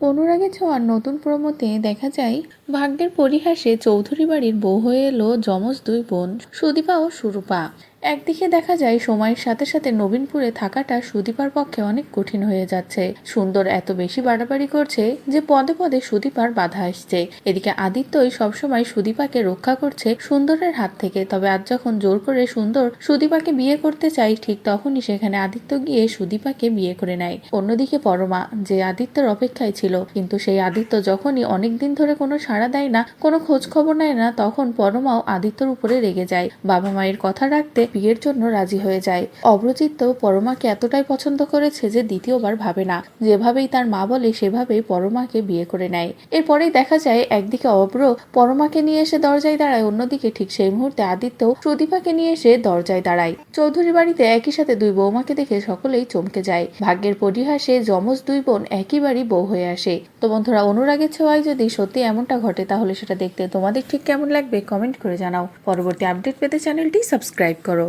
অনুরাগের ছোঁয়ার নতুন প্রমোতে দেখা যায়, ভাগ্যের পরিহাসে চৌধুরী বাড়ির বউ হয়ে এলো যমজ দুই বোন সুদীপা ও সুরূপা। একদিকে দেখা যায়, সময়ের সাথে সাথে নবীনপুরে থাকাটা সুদীপার পক্ষে অনেক কঠিন হয়ে যাচ্ছে। সুন্দর এত বেশি বাড়াবাড়ি করছে যে পদে পদে সুদীপার বাধা আসছে। এদিকে আদিত্যই সবসময় সুদীপাকে রক্ষা করছে সুন্দরের হাত থেকে, তবে আজ যখন জোর করে সুন্দর সুদীপাকে বিয়ে করতে চাই ঠিক তখনই সেখানে আদিত্য গিয়ে সুদীপাকে বিয়ে করে নেয়। অন্যদিকে পরমা, যে আদিত্যর অপেক্ষায় ছিল কিন্তু সেই আদিত্য যখনই অনেক দিন ধরে কোনো সাড়া দেয় না, কোনো খোঁজ খবর নেয় না, তখন পরমাও আদিত্যর উপরে রেগে যায়। বাবা মায়ের কথা রাখতে বিয়ের জন্য রাজি হয়ে যায়। অব্রজিৎ পরমাকে এতটাই পছন্দ করেছে যে দ্বিতীয়বার ভাবে না। যেভাবেই তার মা বলে, সেভাবেই পরমাকে বিয়ে করে নেয়। এরপরেই দেখা যায়, একদিকে অব্র পরমাকে নিয়ে এসে দরজায় দাঁড়ায়, অন্যদিকে ঠিক সেই মুহূর্তে আদিত্য সুদীপাকে নিয়ে এসে দরজায় দাঁড়ায়। চৌধুরী বাড়িতে একই সাথে দুই বৌমাকে দেখে সকলেই চমকে যায়। ভাগ্যের পরিহাসে যমজ দুই বোন একই বাড়ি বউ হয়ে আসে। তো বন্ধুরা, অনুরাগের ছোঁয়ায় যদি সত্যি এমনটা ঘটে, তাহলে সেটা দেখতে তোমাদের ঠিক কেমন লাগবে? কমেন্ট করে জানাও। পরবর্তী আপডেট পেতে চ্যানেলটি সাবস্ক্রাইব করো।